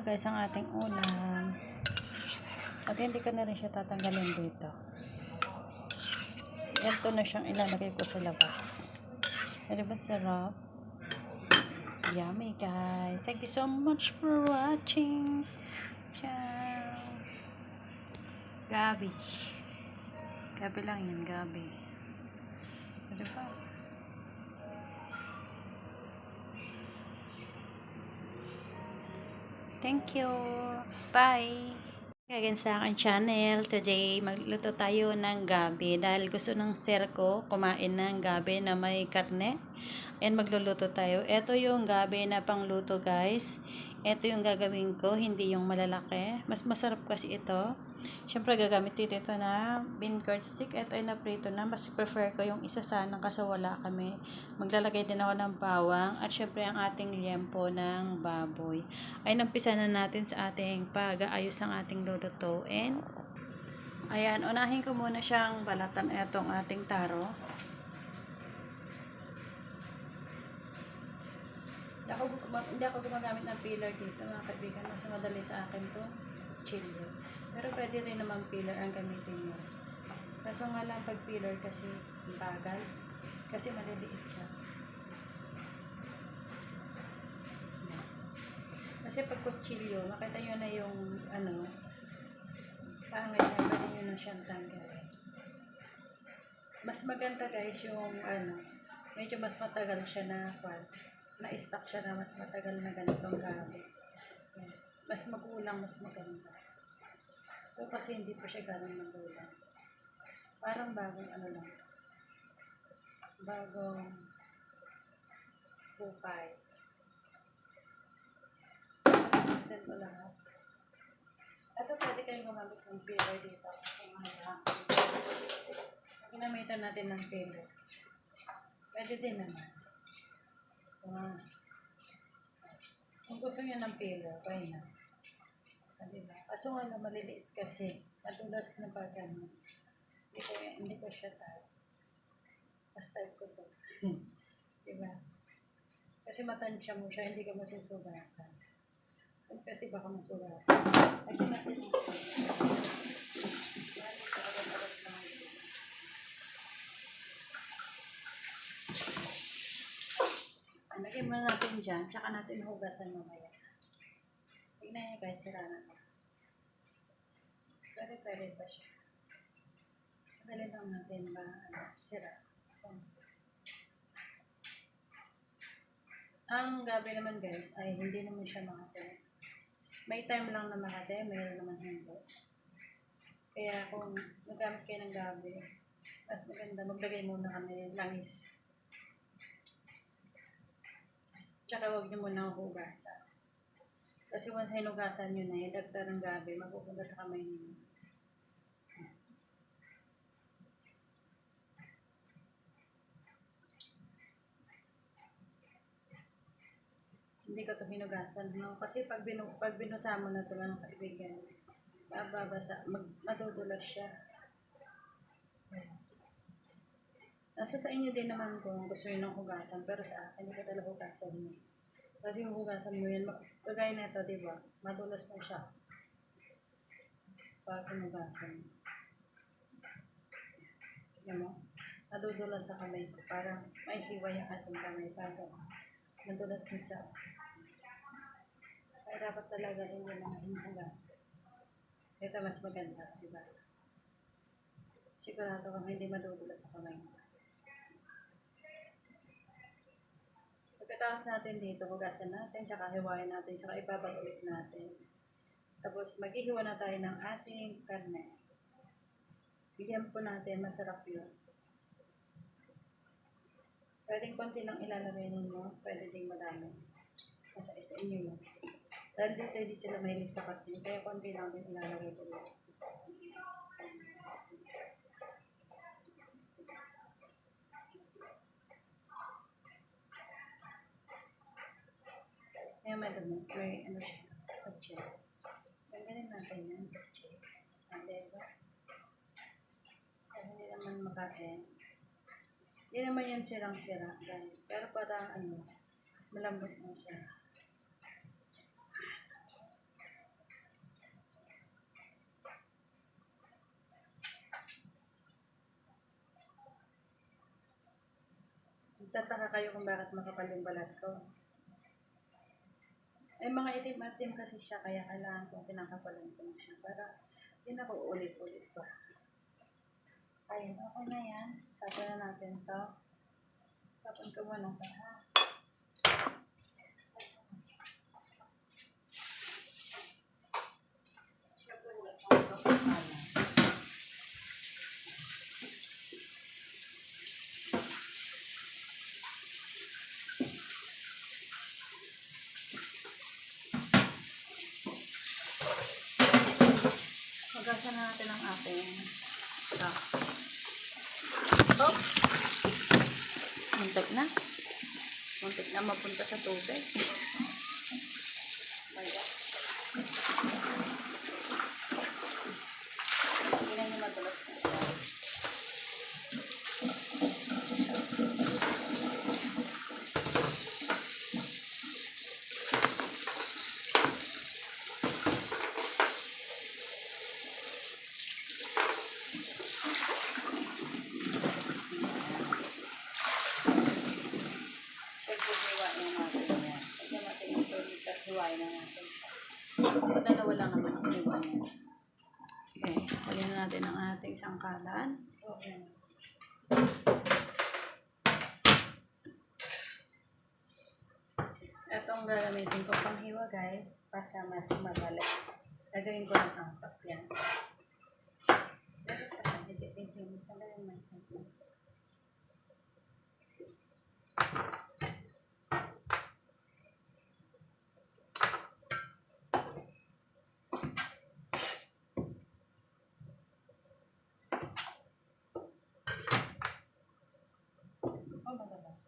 na guys ang ating ulam. At hindi ko na rin siya tatanggalin dito. Ito na siyang ilalagay ko sa labas. Ano ba sarap? Yummy guys. Thank you so much for watching. Ciao. Gabi. Gabi lang yan, gabi. Ano ba? Thank you. Bye. Again sa akin channel. Today, magluto tayo ng gabi. Dahil gusto ng sir ko kumain ng gabi na may karne. And magluluto tayo. Ito yung gabi na pangluto guys. Ito yung gagawin ko. Hindi yung malalaki. Mas masarap kasi ito. Siyempre gagamit dito ito na bean curd stick. Ito ay naprito na. Mas prefer ko yung isa sana kasi wala kami. Maglalagay din ako ng bawang. At syempre ang ating liempo ng baboy. Ay nampisa na natin sa ating pag-aayos ng ating lulutuin. Ayan, unahin ko muna siyang balatan itong ating taro. Hindi ako, hindi ako gumagamit ng peeler dito mga kaibigan. Mas madali sa akin to chili. Pero pwede rin naman peeler ang gamitin nyo. Kaso nga lang pag peeler kasi bagal. Kasi maliliit siya. Kasi pag kutsilyo, makita nyo na yung ano, pangay na pwede nyo na siyang tanggalin. Mas maganda guys yung ano, medyo mas matagal siya na kwan, na-stock siya na mas matagal na ganitong. Yan. Mas magulang, mas maganda. Ito kasi hindi pa siya ganun magulang. Parang bagong ano lang. Bagong bukay. Then ko lahat. Ito pwede kayong gumamit ng peeler dito kasi mahal Ginamitan natin ng peeler. Pwede din naman. So, kung gusto niyo ng peeler, kaya na. Ah, diba? Kaso nga na maliliit kasi. Matulas na pag ano. Hindi ko, hindi ko siya type. Mas type ko to. diba? Kasi matansya mo siya, hindi ka masusugatan. Kung kasi baka masugatan. Lagyan natin yung Lalo sa agad-agad muna natin dyan, tsaka natin hugasan mamaya. Tingnan niyo guys, sira na to. Pwede, pwede ba siya? Madali lang natin ba, ano, sira. Ang gabi naman guys, ay hindi naman siya makate. May time lang na makate, mayroon naman hindi. Kaya kung nagamit kayo ng gabi, mas maganda, maglagay muna kami ng langis. Tsaka huwag niyo muna hugasan. Kasi once hinugasan nyo na, yung dagdag ng gabi, mapupunta sa kamay niyo. Hindi ko to hinugasan, no? Kasi pag, binu pag binusa mo na ito ng kaibigan, bababasa, mag madudulas siya. Ayan. Nasa sa inyo din naman kung gusto nyo ng hugasan, pero sa akin, hindi ko talaga hugasan mo. Kasi yung hugasan mo yan, ma- kagaya na ito, di ba? Madulas na siya. Pag hinugasan mo. Tignan mo, nadudulas sa kamay ko. Parang may hiwa yung ating kamay. Parang madulas na siya. Kaya dapat talaga hindi mga hinugasan. Ito mas maganda, di ba? Sigurado kang hindi madudulas sa kamay mo. Pagkatapos natin dito, hugasan natin, tsaka hiwain natin, tsaka ibabat ulit natin. Tapos maghihiwa na tayo ng ating karne. Bigyan po natin, masarap yun. Pwedeng konti lang ilalagay ninyo, pwede ding madami. Nasa isa inyo yun. Dahil dito hindi sila mahilig sa karne, kaya konti lang din ilalagay ko ganun, kay ano siya, kotse. Ganganin natin yan, kotse. Ah, diba? Kasi hindi naman makain. Hindi naman yan sirang-sira, guys. Pero parang ano, malambot na siya. Tataka kayo kung bakit makapal yung balat ko. Eh, mga itim-itim kasi siya, kaya kailangan kong pinakapalan ko na siya para hindi na ako ulit-ulit pa. Ayun, okay na yan. Tapon na natin to. Tapon ko muna to, ha? Siyempre, wala pa ako kapalan. Magasan na natin stock. Oh! Muntik na. Muntik na mapunta sa tubig. My God. Hindi na niya madulas na siya. Siyempre, hiwain na natin yan. Lagyan natin yung tubig at hiwain na natin. O dalawa lang naman ang hiwain yan. Okay, halin na natin ang ating sangkalan. Okay. Itong gagamitin ko pang hiwa guys, para mas madali. Gagawin ko ng angkat yan. Pero pa siya, hindi, hindi, hindi, talagang may hindi. Oh, malabas.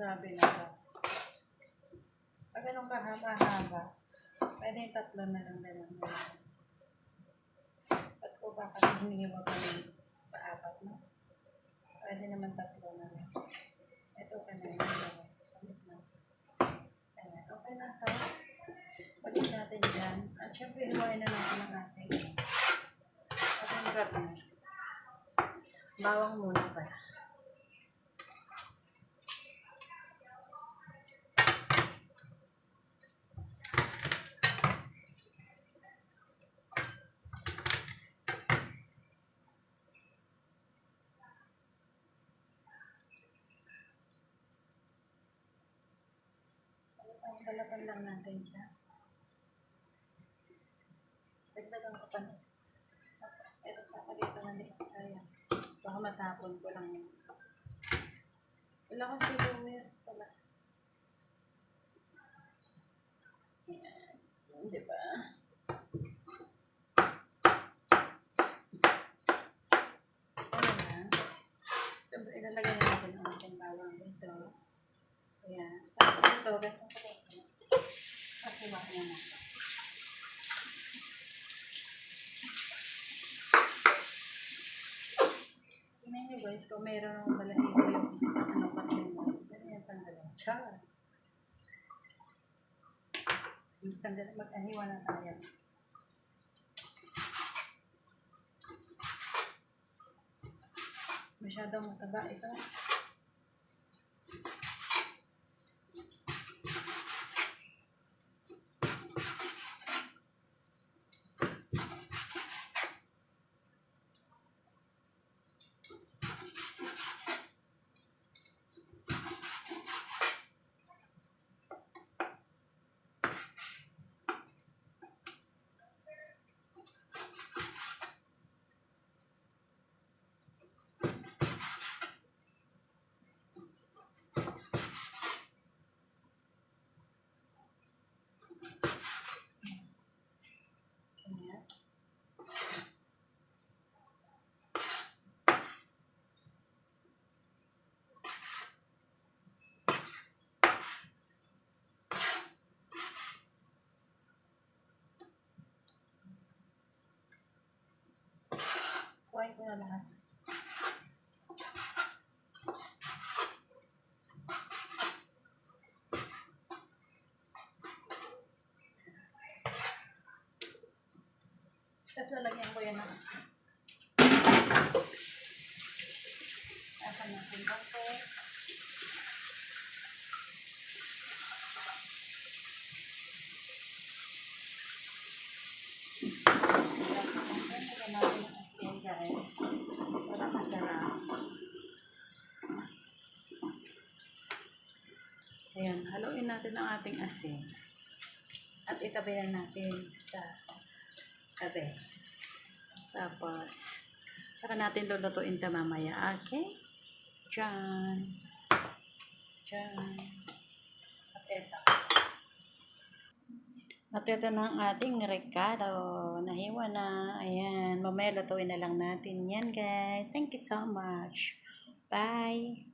Gabi na to. Pag ganun kahaba-haba, pwede yung tatlo na lang na lang. Ba't ko ba kasi hinihiwa ko ng paapat no? Pwede naman tatlo na lang. Ito ka na yung dalawa. Na. Ayan, okay na to. Pagin natin dyan. At syempre, hiwain na natin ang ating ating garner. Bawang muna pala. Pagbalatan lang natin siya. Dagdagan ko pa isa. Ito pa dito na dito. Ayan. Baka matapon ko lang. Wala kang sibuyas pala. Ayan. Di ba? Ilalagay na natin ang ating bawang dito. Ayan. Tapos ito, rest ng Kasi bakit na. Tingnan nyo guys, kung meron akong balahibo yung isa, ano pa rin mo. Ganyan tanggalin. Char! Tanggal, mag-ahiwa na tayo. Masyadong mataba ito. relajar. Tapos lalagyan ko yan ng guys. Para masarap. Ayan, haluin natin ang ating asin. At itabi na natin sa tabi. Tapos, saka natin lulutuin ito mamaya. Okay? Diyan. Diyan. At ito. At ito na ang ating recado. Nahiwa na. Ayan. Mamaya lutuin na lang natin yan, guys. Thank you so much. Bye.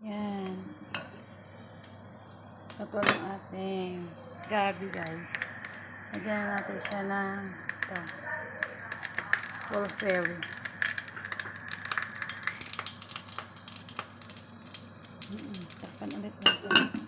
Yan. Ito ang ating gabi guys. Lagyan natin siya ng ito. Wolfberry. Mm-mm. Takpan ulit natin.